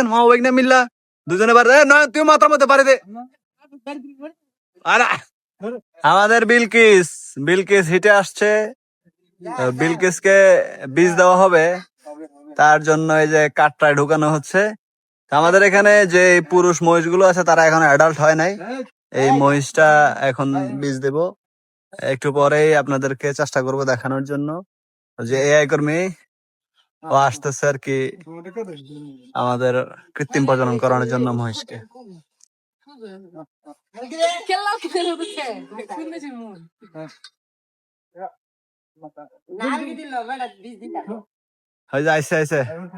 পারতেন মা ওই না মিল্লা। দুজনে পারে না তুই মধ্যে পারে দে। আমাদের বিলকিস বিলকিস হিটে আসছে। বিলকিসকে বীজ দেওয়া হবে। তার জন্য এই যে কাঠটায় ঢুকানো হচ্ছে। আমাদের এখানে যে পুরুষ মহিষগুলো আছে, তারা এখন অ্যাডাল্ট হয় নাই। এই মহিষটা এখন বীজ দেব। একটু পরেই আপনাদেরকে চেষ্টা করব দেখানোর জন্য। যে এআই কর্মী ও আসতেছে আর কি আমাদের কৃত্রিম প্রজনন করানোর জন্য মহিষকে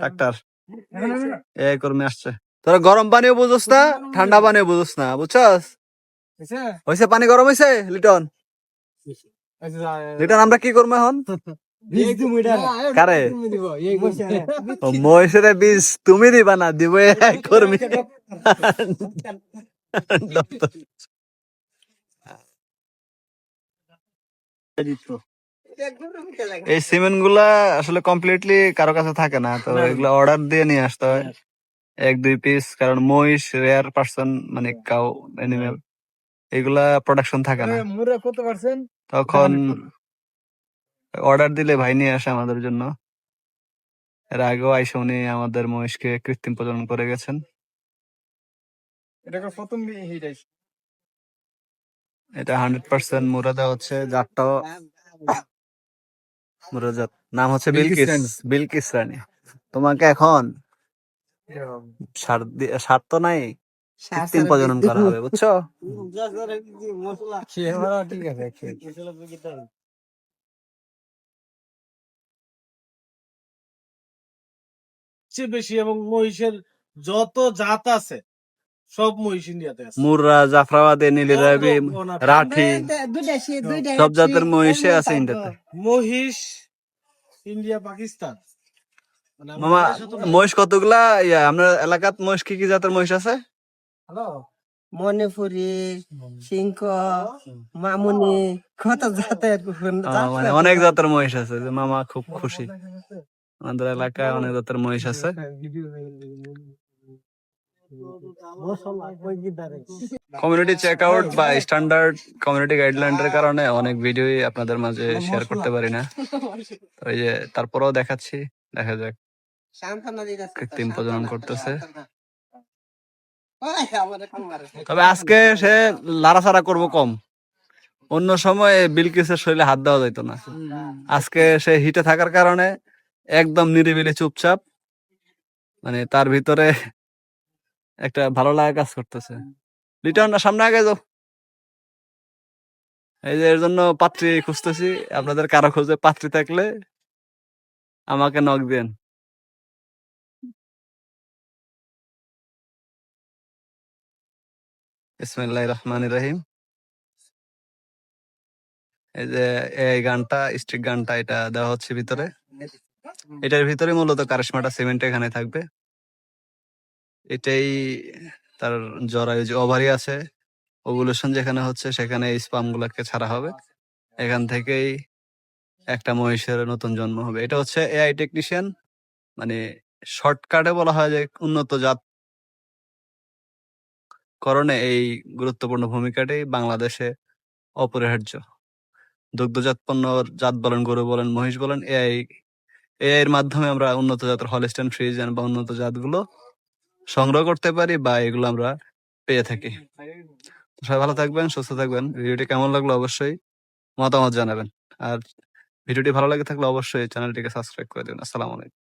ডাক্তার। এআই কর্মী আসছে। তোরা গরম পানিও বুঝোস না, ঠান্ডা পানিও বুঝোস না, বুঝছস? হয়েছে পানি গরম হয়েছে লিটন? লিটন, আমরা কি করব এখন? কারে? মহিষের বীজ তুমি দিবা। না দিব কর্মী। এই সিমেন্টগুলা আসলে কমপ্লিটলি কারও কাছে থাকে না তো এগুলা অর্ডার দিয়ে নিয়ে আসতে হয়। এক দুই পিস কারণ মহিষ রেয়ার পার্সন মানে কাউ অ্যানিমেল এগুলা প্রোডাকশন থাকে না। মুরা কত পার্সেন্ট? তখন অর্ডার দিলে ভাই নিয়ে আসে আমাদের জন্য। এর আগেও আইসা উনি আমাদের মহিষকে কৃত্রিম প্রজনন করে গেছেন। এটা প্রথম এটা হান্ড্রেড পার্সেন্ট মুরাদা হচ্ছে জাতটাও মুরাজাত নাম হচ্ছে বিলকিস বিলকিস রানী। তোমাকে এখন তো নাই কৃত্রিম প্রজনন করা হবে বুঝছ? ঠিক আছে সবচেয়ে বেশি এবং মহিষের যত জাত আছে সব মহিষ ইন্ডিয়াতে আছে। মুররা জাফরাবাদে নীলিরাবি রাঠি সব। জাতের মহিষে আছে ইন্ডিয়াতে। মহিষ ইন্ডিয়া পাকিস্তান। মানে মামা। মহিষ কতগুলা? ইয়া আপনার এলাকাত মহিষ কি কি জাতের মহিষ আছে? মণিপুরি সিংহ মামুনি কত জাতের মানে অনেক জাতের মহিষ আছে যে মামা খুব খুশি। আমাদের এলাকায় অনেক জাতের মহিষ আছে। কমিউনিটি চেক আউট বা স্ট্যান্ডার্ড কমিউনিটি গাইডলাইনের কারণে অনেক ভিডিওই আপনাদের মাঝে শেয়ার করতে পারি না। তো এই যে তারপরেও দেখাচ্ছি দেখা যাক। কৃত্রিম প্রজনন করতেছে। তবে আজকে সে লাড়াচাড়া করব কম। অন্য সময় বিলকিসের শরীরে হাত দেওয়া যাইতো না। আজকে সে হিটে থাকার কারণে একদম নিরিবিলি চুপচাপ। মানে তার ভিতরে একটা ভালো লাগা কাজ করতেছে। লিটন না, সামনে আগে যাও। এই যে এর জন্য পাত্রী খুঁজতেছি। আপনাদের কারও খোঁজে পাত্রী থাকলে আমাকে নক দেন। ইসমাইল্লাহ রহমান রহিম। এই যে এই গানটা স্ট্রিক গানটা, এটা দেওয়া হচ্ছে ভিতরে। এটার ভিতরে মূলত কারিশমাটা সিমেন্ট এখানে থাকবে। এটাই তার জরায়ু যে ওভারি আছে, ওভুলেশন যেখানে হচ্ছে সেখানে এই স্পাম গুলাকে ছাড়া হবে। এখান থেকেই একটা মহিষের নতুন জন্ম হবে। এটা হচ্ছে এআই টেকনিশিয়ান মানে শর্টকাটে বলা হয় যে উন্নত জাত করণে এই গুরুত্বপূর্ণ ভূমিকাটি বাংলাদেশে অপরিহার্য। দুগ্ধজাত পণ্য জাত বলেন, গরু বলেন, মহিষ বলেন, এআই এর মাধ্যমে আমরা উন্নত জাতের হলস্টেন ফ্রিজিয়ান বা উন্নত জাতগুলো সংগ্রহ করতে পারি বা এগুলো আমরা পেয়ে থাকি। সবাই ভালো থাকবেন, সুস্থ থাকবেন। ভিডিওটি কেমন লাগল অবশ্যই মতামত জানাবেন। আর ভিডিওটি ভালো লাগে থাকলে অবশ্যই চ্যানেলটিকে সাবস্ক্রাইব করে দেবেন। আসসালামু আলাইকুম।